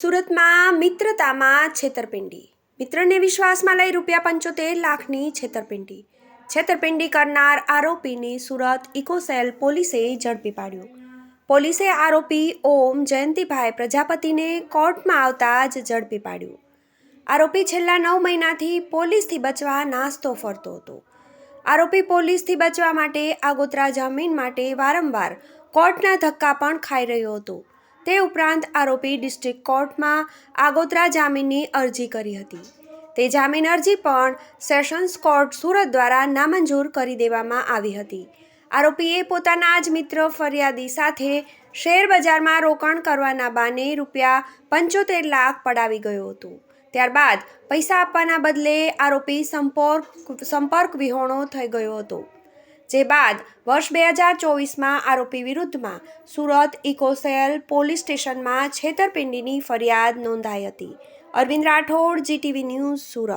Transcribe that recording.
સુરતમાં મિત્રતામાં છેતરપિંડી. મિત્રને વિશ્વાસમાં લઈ રૂપિયા પંચોતેર લાખની છેતરપિંડી. છેતરપિંડી કરનાર આરોપીની સુરત ઇકોસેલ પોલીસે ઝડપી પાડ્યો. પોલીસે આરોપી ઓમ જયંતિભાઈ પ્રજાપતિને કોર્ટમાં આવતા જ ઝડપી પાડ્યો. આરોપી છેલ્લા નવ મહિનાથી પોલીસથી બચવા નાસ્તો ફરતો હતો. આરોપી પોલીસથી બચવા માટે આગોતરા જામીન માટે વારંવાર કોર્ટના ધક્કા પણ ખાઈ રહ્યો હતો. તે ઉપરાંત આરોપી ડિસ્ટ્રિક્ટ કોર્ટમાં આગોતરા જામીનની અરજી કરી હતી. તે જામીન અરજી પણ સેશન્સ કોર્ટ સુરત દ્વારા નામંજૂર કરી દેવામાં આવી હતી. આરોપીએ પોતાના જ મિત્ર ફરિયાદી સાથે શેરબજારમાં રોકાણ કરવાના બાને રૂપિયા પંચોતેર લાખ પડાવી ગયો હતો. ત્યારબાદ પૈસા આપવાના બદલે આરોપી સંપર્ક સંપર્ક વિહોણો થઈ ગયો હતો. જે બાદ વર્ષ બે હજાર ચોવીસમાં આરોપી વિરુદ્ધમાં સુરત ઇકોસેલ પોલીસ સ્ટેશનમાં છેતરપિંડીની ફરિયાદ નોંધાઈ હતી. Arvind Rathod, GTV news Surat.